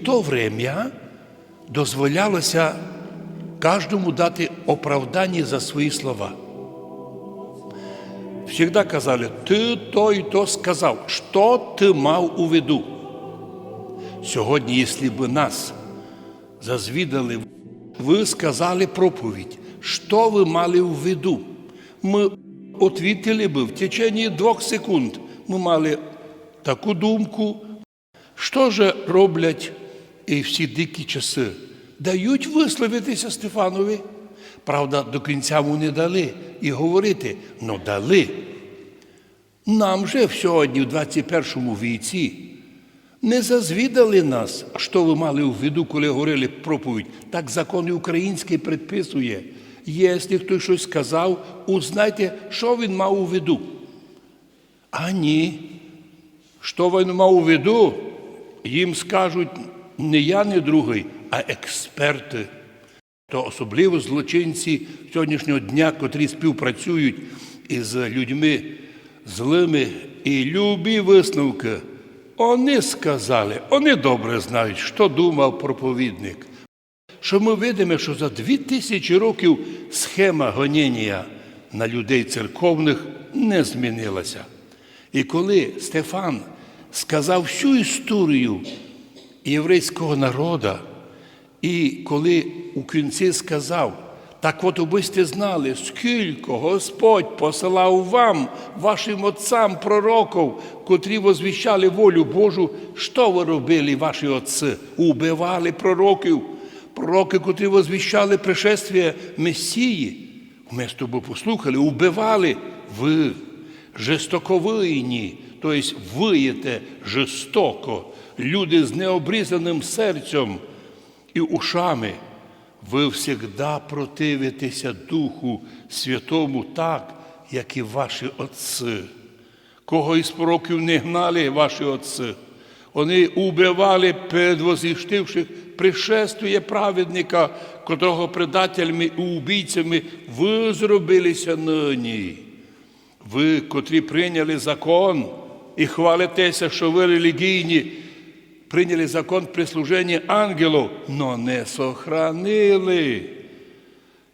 В то время дозволялося кожному дати оправдання за свої слова. Всегда казали, ти то і то сказав, що ти мав у виду. Сьогодні, якщо б нас зазвідали, ви сказали проповідь, що ви мали у виду. Ми відповіли би в течение двох секунд. Ми мали таку думку, що ж роблять і всі дикі часи? Дають висловитися Стефанові. Правда, до кінця йому не дали і говорити, ну дали. Нам же сьогодні, в 21 віці, не зазвідали нас, що ви мали у виду, коли говорили проповідь. Так закон український предписує. Якщо хтось щось сказав, узнайте, що він мав у виду. А ні. Що він мав у виду, їм скажуть не я, не другий, а експерти. То особливо злочинці сьогоднішнього дня, котрі співпрацюють із людьми злими і любі висновки. Вони сказали, вони добре знають, що думав проповідник. Що ми видимо, що за дві тисячі років схема гоніння на людей церковних не змінилася. І коли Стефан сказав всю історію єврейського народу, і коли у кінці сказав, так от ви сте знали, скільки Господь посилав вам, вашим отцам пророків, котрі возвіщали волю Божу, що ви робили, ваші отці? Убивали пророків, пророки, котрі возвіщали пришествие Месії. Вместо би послухали, убивали ви жестоковинні, тобто виєте жорстоко, люди з необрізаним серцем і ушами. Ви всегда противитеся Духу Святому так, як і ваші отці. Кого із пророків не гнали ваші отці, вони убивали перед возіштивших пришествує праведника, котрого предателями і убійцями ви зробилися нині. Ви, котрі прийняли закон і хвалитеся, що ви релігійні, прийняли закон при служенні ангелу, но не сохранили.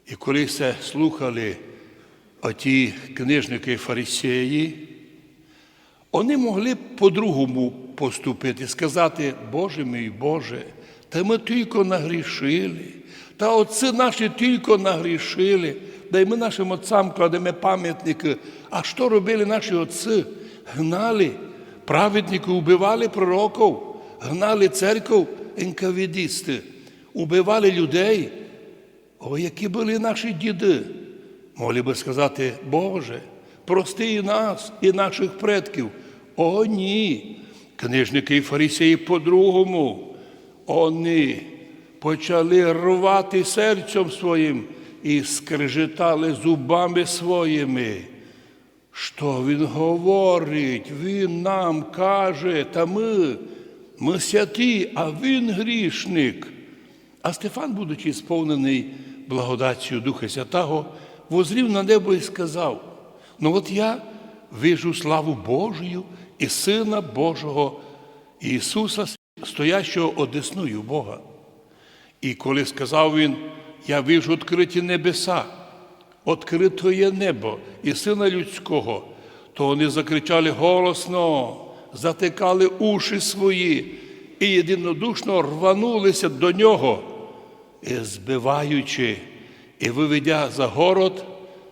І коли все слухали оті книжники фарисеї, вони могли по-другому поступити, сказати, Боже мій Боже, та ми тільки нагрішили, та отці наші тільки нагрішили, да й ми нашим отцям кладемо пам'ятники. А що робили наші отці? Гнали, праведники убивали пророків, гнали церков енкавідісти, убивали людей. О, які були наші діди. Могли би сказати, Боже, прости і нас, і наших предків. О, ні. Книжники і фарисеї по-другому. Вони почали рвати серцем своїм і скрежетали зубами своїми. Що він говорить? Він нам каже, та ми, ми святі, а він грішник. А Стефан, будучи сповнений благодаттю Духа Святого, возрів на небо і сказав: Ну от я вижу славу Божою і Сина Божого Ісуса, стоящого одесною Бога. І коли сказав він, я вижу відкриті небеса, відкрито є небо і сина людського, то вони закричали голосно, затикали уші свої і єдинодушно рванулися до нього, і збиваючи, і виведя за город,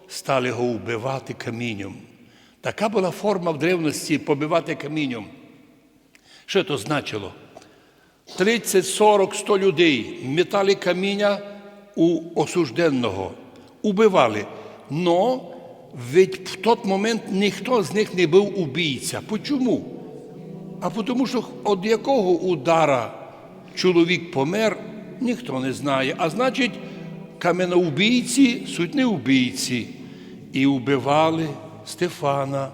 стали його вбивати камінням. Така була форма в древності побивати камінням. Що це значило? 30, 40, 100 людей метали каміння у осужденного, убивали. Но ведь в тот момент ніхто з них не був убійця. Почому? А тому, що від якого удара чоловік помер, ніхто не знає. А значить, каменоубійці суть не убійці. І вбивали Стефана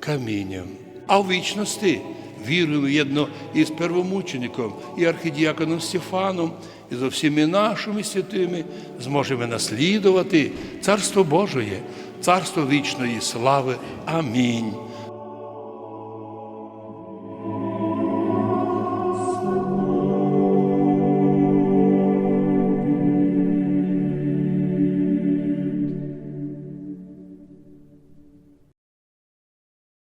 камінням. А в вічності віруємо єдно із первомучеником, і архідіаконом Стефаном, і за всіми нашими святими зможемо наслідувати Царство Божоє, Царство вічної слави. Амінь.